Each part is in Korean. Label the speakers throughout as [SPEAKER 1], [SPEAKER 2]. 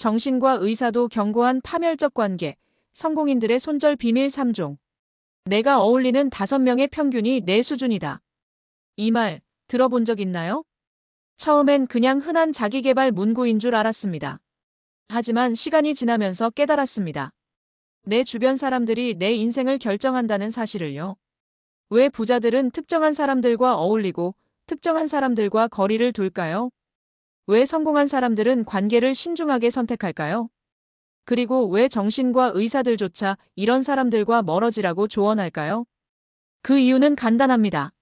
[SPEAKER 1] 정신과 의사도 견고한 파멸적 관계, 성공인들의 손절 비밀 3종. 내가 어울리는 5명의 평균이 내 수준이다. 이 말 들어본 적 있나요? 처음엔 그냥 흔한 자기개발 문구인 줄 알았습니다. 하지만 시간이 지나면서 깨달았습니다. 내 주변 사람들이 내 인생을 결정한다는 사실을요. 왜 부자들은 특정한 사람들과 어울리고 특정한 사람들과 거리를 둘까요? 왜 성공한 사람들은 관계를 신중하게 선택할까요? 그리고 왜 정신과 의사들조차 이런 사람들과 멀어지라고 조언할까요? 그 이유는 간단합니다.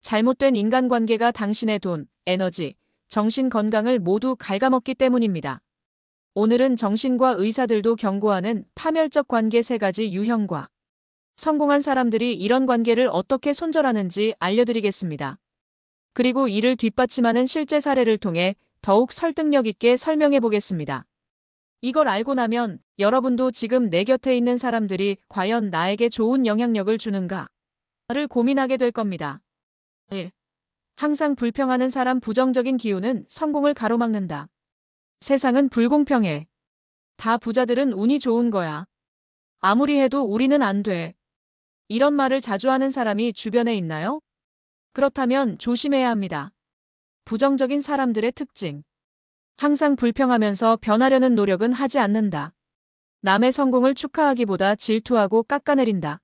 [SPEAKER 1] 잘못된 인간관계가 당신의 돈, 에너지, 정신 건강을 모두 갉아먹기 때문입니다. 오늘은 정신과 의사들도 경고하는 파멸적 관계 세 가지 유형과 성공한 사람들이 이런 관계를 어떻게 손절하는지 알려드리겠습니다. 그리고 이를 뒷받침하는 실제 사례를 통해 더욱 설득력 있게 설명해 보겠습니다. 이걸 알고 나면 여러분도 지금 내 곁에 있는 사람들이 과연 나에게 좋은 영향력을 주는가를 고민하게 될 겁니다. 1. 항상 불평하는 사람 부정적인 기운은 성공을 가로막는다. 세상은 불공평해. 다 부자들은 운이 좋은 거야. 아무리 해도 우리는 안 돼. 이런 말을 자주 하는 사람이 주변에 있나요? 그렇다면 조심해야 합니다. 부정적인 사람들의 특징. 항상 불평하면서 변하려는 노력은 하지 않는다. 남의 성공을 축하하기보다 질투하고 깎아내린다.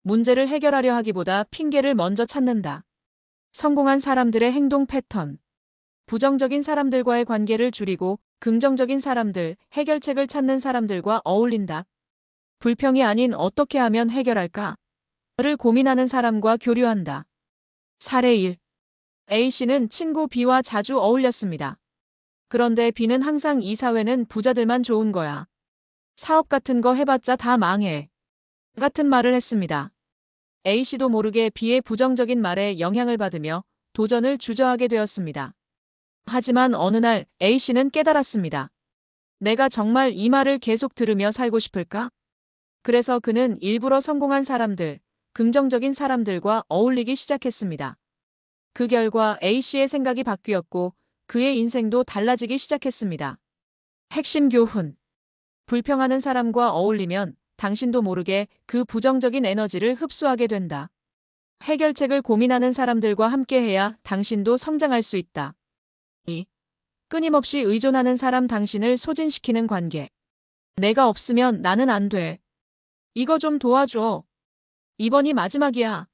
[SPEAKER 1] 문제를 해결하려 하기보다 핑계를 먼저 찾는다. 성공한 사람들의 행동 패턴. 부정적인 사람들과의 관계를 줄이고 긍정적인 사람들, 해결책을 찾는 사람들과 어울린다. 불평이 아닌 어떻게 하면 해결할까? 를 고민하는 사람과 교류한다. 사례 1. A씨는 친구 B와 자주 어울렸습니다. 그런데 B는 항상 이 사회는 부자들만 좋은 거야. 사업 같은 거 해봤자 다 망해. 같은 말을 했습니다. A씨도 모르게 B의 부정적인 말에 영향을 받으며 도전을 주저하게 되었습니다. 하지만 어느 날 A씨는 깨달았습니다. 내가 정말 이 말을 계속 들으며 살고 싶을까? 그래서 그는 일부러 성공한 사람들, 긍정적인 사람들과 어울리기 시작했습니다. 그 결과 A씨의 생각이 바뀌었고 그의 인생도 달라지기 시작했습니다. 핵심 교훈. 불평하는 사람과 어울리면 당신도 모르게 그 부정적인 에너지를 흡수하게 된다. 해결책을 고민하는 사람들과 함께해야 당신도 성장할 수 있다. 2. 끊임없이 의존하는 사람 당신을 소진시키는 관계. 내가 없으면 나는 안 돼. 이거 좀 도와줘. 이번이 마지막이야.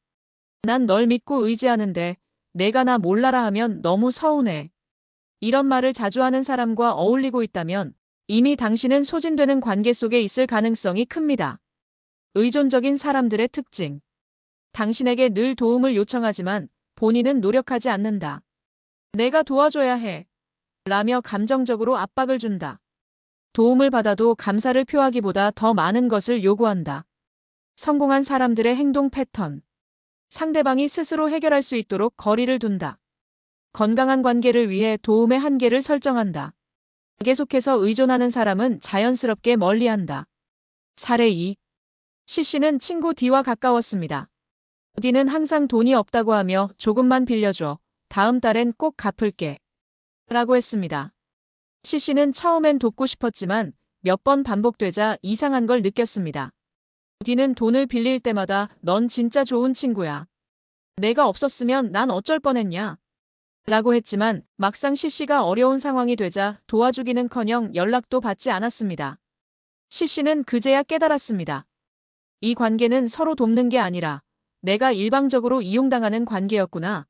[SPEAKER 1] 난 널 믿고 의지하는데 내가 나 몰라라 하면 너무 서운해. 이런 말을 자주 하는 사람과 어울리고 있다면 이미 당신은 소진되는 관계 속에 있을 가능성이 큽니다. 의존적인 사람들의 특징. 당신에게 늘 도움을 요청하지만 본인은 노력하지 않는다. 내가 도와줘야 해. 라며 감정적으로 압박을 준다. 도움을 받아도 감사를 표하기보다 더 많은 것을 요구한다. 성공한 사람들의 행동 패턴. 상대방이 스스로 해결할 수 있도록 거리를 둔다. 건강한 관계를 위해 도움의 한계를 설정한다. 계속해서 의존하는 사람은 자연스럽게 멀리한다. 사례 2. C씨는 친구 D와 가까웠습니다. D는 항상 돈이 없다고 하며 조금만 빌려줘. 다음 달엔 꼭 갚을게. 라고 했습니다. C씨는 처음엔 돕고 싶었지만 몇 번 반복되자 이상한 걸 느꼈습니다. D는 돈을 빌릴 때마다 넌 진짜 좋은 친구야. 내가 없었으면 난 어쩔 뻔했냐. 라고 했지만 막상 C씨가 어려운 상황이 되자 도와주기는커녕 연락도 받지 않았습니다. C씨는 그제야 깨달았습니다. 이 관계는 서로 돕는 게 아니라 내가 일방적으로 이용당하는 관계였구나.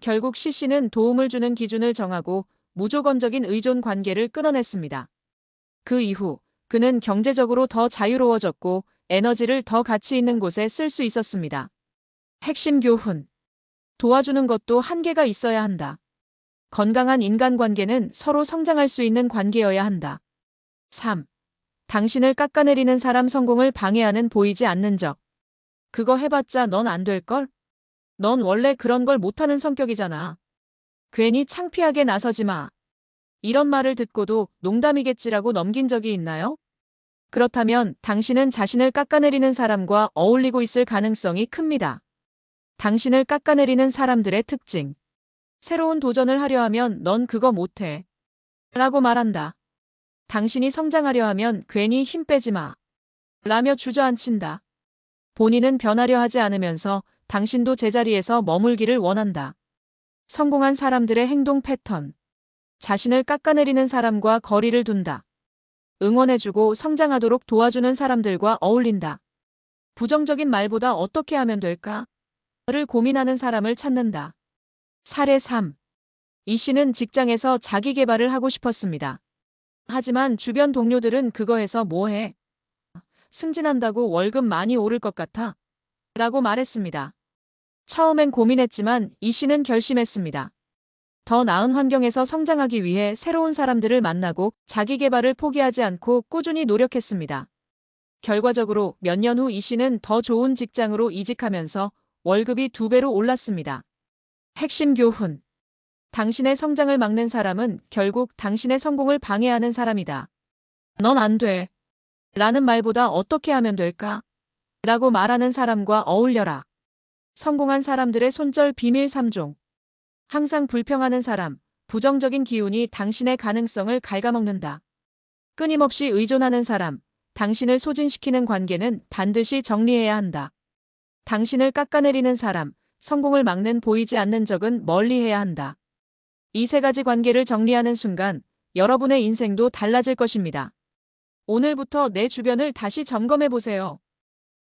[SPEAKER 1] 결국 C씨는 도움을 주는 기준을 정하고 무조건적인 의존 관계를 끊어냈습니다. 그 이후 그는 경제적으로 더 자유로워졌고 에너지를 더 가치 있는 곳에 쓸 수 있었습니다. 핵심 교훈 도와주는 것도 한계가 있어야 한다. 건강한 인간관계는 서로 성장할 수 있는 관계여야 한다. 3. 당신을 깎아내리는 사람 성공을 방해하는 보이지 않는 적. 그거 해봤자 넌 안 될걸? 넌 원래 그런 걸 못하는 성격이잖아. 괜히 창피하게 나서지 마. 이런 말을 듣고도 농담이겠지라고 넘긴 적이 있나요? 그렇다면 당신은 자신을 깎아내리는 사람과 어울리고 있을 가능성이 큽니다. 당신을 깎아내리는 사람들의 특징. 새로운 도전을 하려 하면 넌 그거 못해. 라고 말한다. 당신이 성장하려 하면 괜히 힘 빼지 마. 라며 주저앉힌다. 본인은 변하려 하지 않으면서 당신도 제자리에서 머물기를 원한다. 성공한 사람들의 행동 패턴. 자신을 깎아내리는 사람과 거리를 둔다. 응원해주고 성장하도록 도와주는 사람들과 어울린다. 부정적인 말보다 어떻게 하면 될까? 를 고민하는 사람을 찾는다. 사례 3. 이 씨는 직장에서 자기 개발을 하고 싶었습니다. 하지만 주변 동료들은 그거에서 뭐해? 승진한다고 월급 많이 오를 것 같아. 라고 말했습니다. 처음엔 고민했지만 이 씨는 결심했습니다. 더 나은 환경에서 성장하기 위해 새로운 사람들을 만나고 자기 개발을 포기하지 않고 꾸준히 노력했습니다. 결과적으로 몇 년 후 이 씨는 더 좋은 직장으로 이직하면서 월급이 두 배로 올랐습니다. 핵심 교훈. 당신의 성장을 막는 사람은 결국 당신의 성공을 방해하는 사람이다. 넌 안 돼. 라는 말보다 어떻게 하면 될까? 라고 말하는 사람과 어울려라. 성공한 사람들의 손절 비밀 3종. 항상 불평하는 사람, 부정적인 기운이 당신의 가능성을 갉아먹는다. 끊임없이 의존하는 사람, 당신을 소진시키는 관계는 반드시 정리해야 한다. 당신을 깎아내리는 사람, 성공을 막는 보이지 않는 적은 멀리해야 한다. 이 세 가지 관계를 정리하는 순간 여러분의 인생도 달라질 것입니다. 오늘부터 내 주변을 다시 점검해 보세요.